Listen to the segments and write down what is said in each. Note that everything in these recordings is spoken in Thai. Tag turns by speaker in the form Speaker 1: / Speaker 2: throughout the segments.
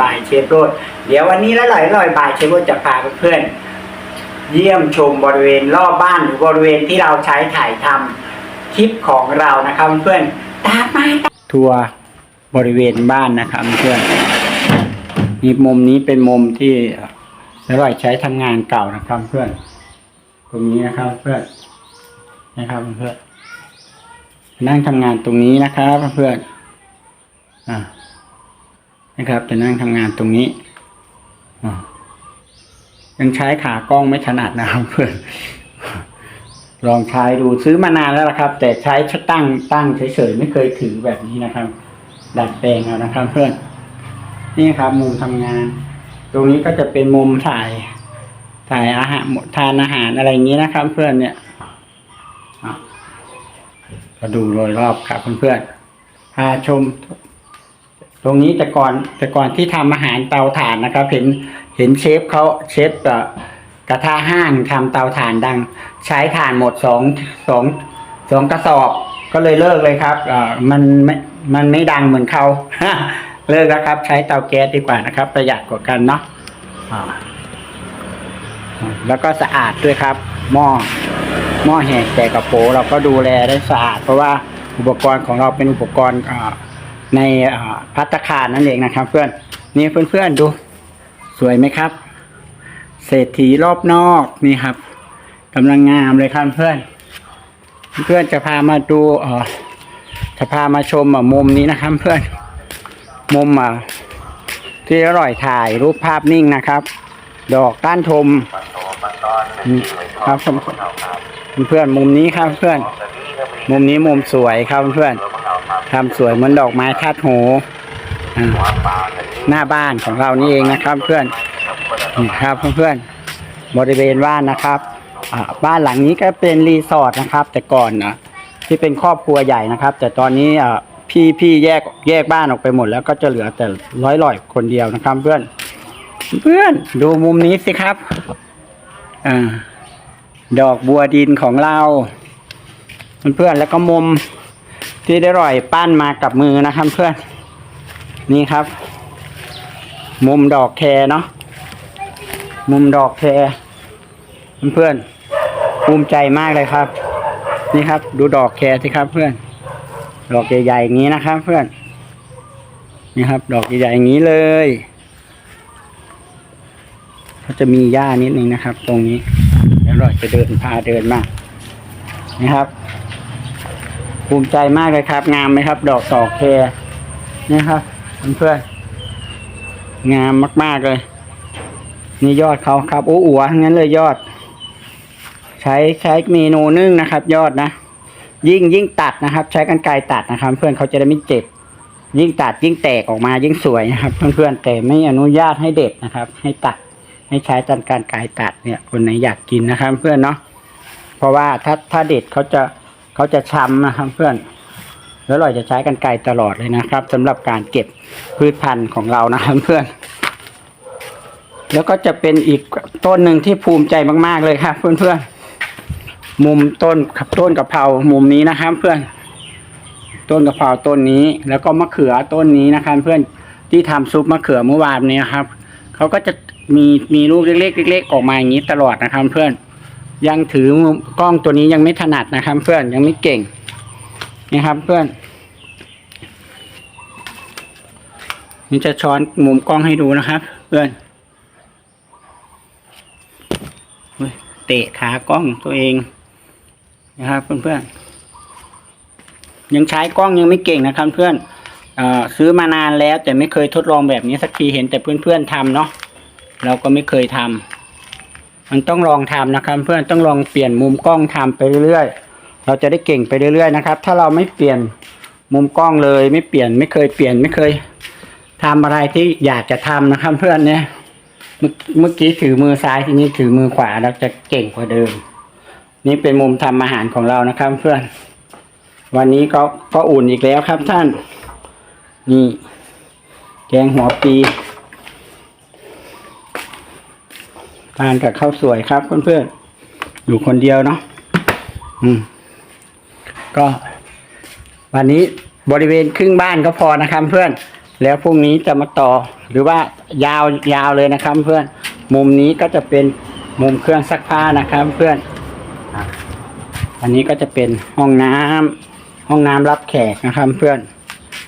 Speaker 1: บายเชฟโรดเดี๋ยววันนี้ละลอยลอยบายเชฟโรดจะพาเพื่อนเยี่ยมชมบริเวณรอบบ้านหรือบริเวณที่เราใช้ถ่ายทำคลิปของเรานะครับเพื่อนตามมาทัวร์บริเวณบ้านนะครับเพื่อนนี่มุมนี้เป็นมุมที่ละลอยใช้ทำงานเก่านะครับเพื่อนตรงนี้นะครับเพื่อนนะครับเพื่อนนั่งทำงานตรงนี้นะครับเพื่อนอ่า นะครับ จะนั่งทำงานตรงนี้ยังใช้ขากล้องไม่ถนัดนะครับเพื่อนลองใช้ดูซื้อมานานแล้วละครับ แต่ใช้ตั้งตั้งเฉยๆไม่เคยถือแบบนี้นะครับ ดัดแปลงเอานะครับ เพื่อนนี่ครับ มุมทำงาน ตรงนี้ก็จะเป็นมุมถ่ายถ่ายอาหารทานอาหารอะไรอย่างนี้นะครับ เพื่อนเนี่ยก็ดูโดยรอบครับเพื่อนๆพาชม ตรงนี้แต่ก่อนแต่ก่อนที่ทำอาหารเตาถ่านนะครับ เห็นเห็นเชฟเขาเชฟกระทะห้างทำเตาถ่านดัง ใช้ถ่านหมดสองสองสองกระสอบก็เลยเลิกเลยครับเออมันไม่มันไม่ดังเหมือนเขาเลิกแล้วครับ ใช้เตาแก๊สดีกว่านะครับ ประหยัดกว่ากันเนาะแล้วก็สะอาดด้วยครับ หม้อหม้อแหกแต่กระโปเราก็ดูแลได้สะอาด เพราะว่าอุปกรณ์ของเราเป็นอุปกรณ์อ่า ในพัตตาคานั่นเองนะครับ เพื่อนนี่เพื่อนๆดู สวยไหมครับ เศรษฐีรอบนอกนี่ครับกำลังงามเลยครับเพื่อน เพื่อนจะพามาดูเออจะพามาชมมุมนี้นะครับ เพื่อน มุมอะที่อร่อยถ่ายรูปภาพนิ่งนะครับ ดอกก้านทมอืมครับเพื่อนมุมนี้ครับเพื่อน มุมนี้มุมสวยครับเพื่อน ทำสวยเหมือนดอกไม้คาดหูหน้าบ้านของเรานี่เองนะครับเพื่อนนี่ครับเพื่อนๆบริเวณบ้านนะครับบ้านหลังนี้ก็เป็นรีสอร์ทนะครับ แต่ก่อนนะที่เป็นครอบครัวใหญ่นะครับ แต่ตอนนี้พี่พี่แยกแยกบ้านออกไปหมด แล้วก็จะเหลือแต่ร้อยลอยๆคนเดียวนะครับ เพื่อน เพื่อนดูมุมนี้สิครับอดอกบัวดินของเรา เพื่อนๆแล้วก็มุม ที่ได้ร่อยปั้นมากับมือนะครับเพื่อน นี่ครับ มุมดอกแคเนาะมุมดอกแคเพื่อนภูมิใจมากเลยครับ นี่ครับ ดูดอกแคสิครับเพื่อน ดอกใหญ่ๆอย่างนี้นะครับ เพื่อน นี่ครับ ดอกใหญ่ๆอย่างนี้เลยก็จะมีหญ้านิดนึงนะครับ ตรงนี้แล้วเราจะเดินพาเดินมานะครับ ภูมิใจมากเลยครับ งามไหมครับ ดอกตอกแคนี่ครับเพื่อนๆงามมาก ๆเลย นี่ยอดเขาครับโอ้อัวงั้นเลยยอด ใช้ใช้เมนูนึ่งนะครับ ยอดนะยิ่งยิ่งตัดนะครับ ใช้กันไกรตัดนะครับ เพื่อนเขาจะได้ไม่เจ็บ ยิ่งตัดยิ่งแตกออกมายิ่งสวยนะครับ เพื่อนๆแต่ไม่อนุญาตให้เด็ดนะครับ ให้ตัดให้ใช้ตอนการกายตัดเนี่ยคนไหนอยากกินนะครับ เพื่อนเนาะเพราะว่าถ้าถ้าเด็ดเขาจะ เขาจะช้ำนะครับเพื่อน แล้วเราจะใช้กันไกรตลอดเลยนะครับสำหรับการเก็บพืชพันธุ์ของเรานะครับเพื่อน แล้วก็จะเป็นอีกต้นหนึ่งที่ภูมิใจมาก ๆเลยครับ เพื่อนๆมุมต้นกับต้นกะเพรามุมนี้นะครับ เพื่อนต้นกะเพราต้นนี้ แล้วก็มะเขือต้นนี้นะครับ เพื่อนที่ทำซุปมะเขือเมื่อวานนี้ครับเขาก็จะมีมีลูกเล็กๆเล็กๆออกมาอย่างนี้ตลอดนะครับ เพื่อน ยังถือกล้องตัวนี้ยังไม่ถนัดนะครับ เพื่อนยังไม่เก่งนี่ครับเพื่อน นี่จะช้อนมุมกล้องให้ดูนะครับ เพื่อนเตะขากล้องตัวเองนะครับ เพื่อนๆยังใช้กล้องยังไม่เก่งนะครับ เพื่อนออซื้อมานานแล้ว แต่ไม่เคยทดลองแบบนี้สักทีเห็นแต่เพื่อนๆทำเนาะเราก็ไม่เคยทำ มันต้องลองทำนะครับ เพื่อนต้องลองเปลี่ยนมุมกล้องทำไปเรื่อยๆ เราจะได้เก่งไปเรื่อยๆนะครับ ถ้าเราไม่เปลี่ยนมุมกล้องเลย ไม่เปลี่ยนไม่เคยเปลี่ยนไม่เคยทำอะไรที่อยากจะทำนะครับ เพื่อนเนี่ยเมื่อกี้ถือมือซ้ายทีนี้ถือมือขวาเราจะเก่งกว่าเดิม นี่เป็นมุมทำอาหารของเรานะครับ เพื่อน วันนี้ก็ก็อุ่นอีกแล้วครับท่าน นี่แกงหัวปี ทานกับข้าวสวยครับเพื่อนๆอยู่คนเดียวเนาะอืม ก็ วันนี้บริเวณครึ่งบ้านก็พอนะครับเพื่อน แล้วพรุ่งนี้จะมาต่อ หรือว่ายาวยาวเลยนะครับเพื่อน มุมนี้ก็จะเป็นมุมเครื่องซักผ้านะครับ เพื่อน อันนี้ก็จะเป็นห้องน้ำห้องน้ำรับแขกนะครับ เพื่อน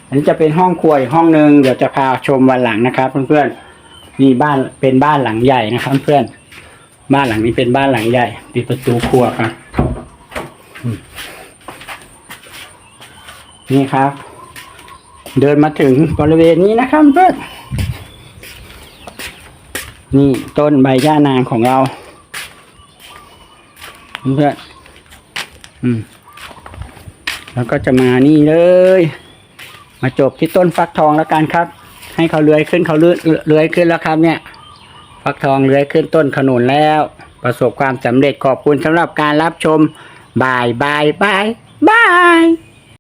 Speaker 1: อันนี้จะเป็นห้องครัวอีกห้องหนึ่งเดี๋ยวจะพาชมวันหลังนะครับ เพื่อนๆนี่บ้านเป็นบ้านหลังใหญ่นะครับ เพื่อน บ้านหลังนี้เป็นบ้านหลังใหญ่ปิดประตูครัวครับนี่ครับ เดินมาถึงบริเวณนี้นะครับเพื่อนนี่ต้นใบย่านางของเราเพื่อนอืม แล้วก็จะมานี่เลย มาจบที่ต้นฟักทองแล้วกันครับ ให้เขาเลื้อยขึ้นเขาเลื้อยเลื้อยขึ้นแล้วครับเนี่ย ฟักทองเลื้อยขึ้นต้นขนุนแล้ว ประสบความสำเร็จขอบคุณสำหรับการรับชมบายบายบายบาย